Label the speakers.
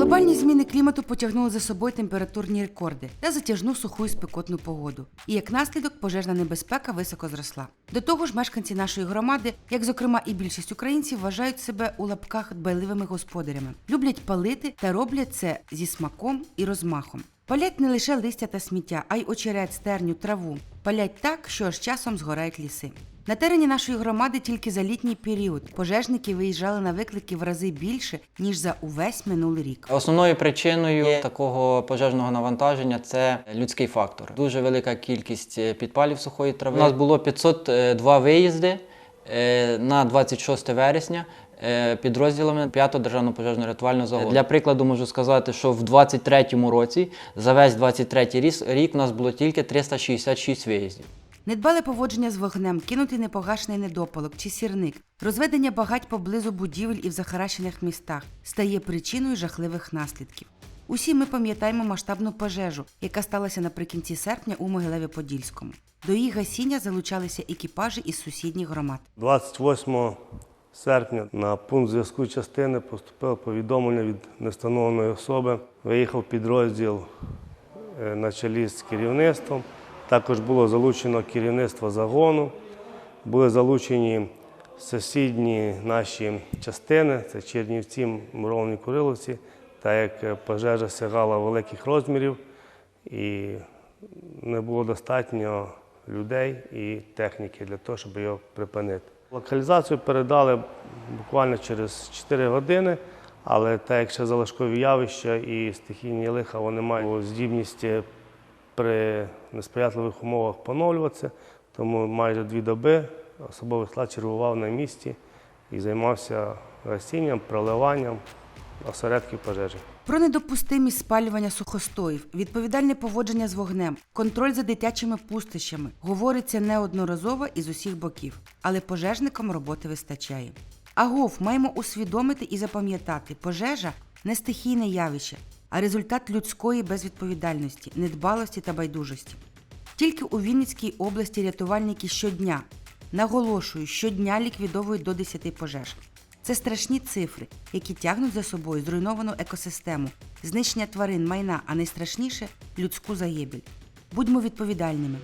Speaker 1: Глобальні зміни клімату потягнули за собою температурні рекорди та затяжну суху і спекотну погоду. І як наслідок пожежна небезпека високо зросла. До того ж, мешканці нашої громади, як зокрема і більшість українців, вважають себе у лапках дбайливими господарями, люблять палити та роблять це зі смаком і розмахом. Палять не лише листя та сміття, а й очерет, стерню, траву. Палять так, що аж часом згорають ліси. На терені нашої громади тільки за літній період пожежники виїжджали на виклики в рази більше, ніж за увесь минулий рік.
Speaker 2: Основною причиною такого пожежного навантаження це людський фактор. Дуже велика кількість е, підпалів сухої трави. У нас було 502 виїзди е, на 26 вересня. е, Підрозділами 5-го державного пожежно рятувального загону. Для прикладу можу сказати, що в 23-му році за весь 23-й рік, рік у нас було тільки 366 виїздів.
Speaker 1: Недбале поводження з вогнем, кинутий непогашений недопалок чи сірник, розведення багать поблизу будівель і в захаращених містах стає причиною жахливих наслідків. Усі ми пам'ятаємо масштабну пожежу, яка сталася наприкінці серпня у Могилеві-Подільському. До її гасіння залучалися екіпажі із сусідніх громад.
Speaker 3: 28 серпня на пункт зв'язку частини поступило повідомлення від невстановленої особи. Виїхав підрозділ е, на чолі з керівництвом. Також було залучено керівництво загону, були залучені сусідні наші частини, це Чернівці, Муровні Куриловці, так як пожежа сягала великих розмірів і не було достатньо людей і техніки для того, щоб його припинити. Локалізацію передали буквально через 4 години, але так як ще залишкові явища і стихійні лиха вони мають здібність при несприятливих умовах поновлюватися, тому майже дві доби особовий склад чергував на місці і займався гасінням, проливанням осередків пожежі.
Speaker 1: Про недопустимість спалювання сухостоїв, відповідальне поводження з вогнем, контроль за дитячими пустищами говориться неодноразово і з усіх боків, але пожежникам роботи вистачає. Агов маємо усвідомити і запам'ятати, пожежа не стихійне явище, а результат людської безвідповідальності, недбалості та байдужості. Тільки у Вінницькій області рятувальники щодня, наголошую, щодня ліквідовують до 10 пожеж. Це страшні цифри, які тягнуть за собою зруйновану екосистему, знищення тварин, майна, а найстрашніше людську загибель. Будьмо відповідальними.